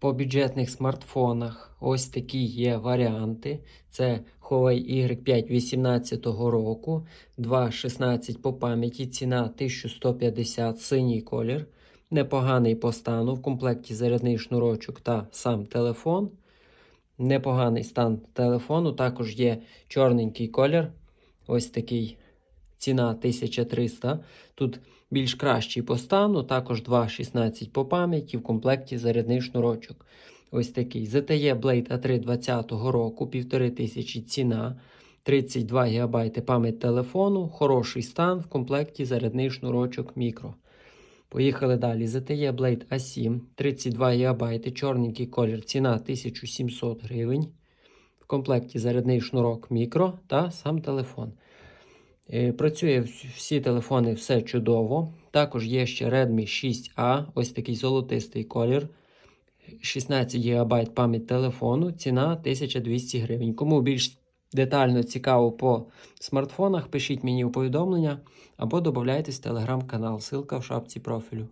По бюджетних смартфонах ось такі є варіанти. Це Huawei Y5 18 року, 2.16 по пам'яті, ціна 1150 синій колір. Непоганий по стану. В комплекті зарядний шнурочок та сам телефон. Непоганий стан телефону. Також є чорненький колір. Ось такий ціна 1300. Тут більш кращий по стану, також 2.16 по пам'яті, в комплекті зарядний шнурочок. Ось такий. ZTE Blade A3 20 року, 1500 ціна, 32 ГБ пам'ять телефону, хороший стан, в комплекті зарядний шнурочок мікро. Поїхали далі. ZTE Blade A7, 32 ГБ, чорненький колір, ціна 1700 гривень. В комплекті зарядний шнурок мікро та сам телефон. Е, Працює всі телефони, все чудово. Також є ще Redmi 6A, ось такий золотистий колір. 16 ГБ пам'ять телефону, ціна 1200 гривень. Кому більш детально цікаво по смартфонах, пишіть мені у повідомлення або додайтесь в телеграм-канал. Ссылка в шапці профілю.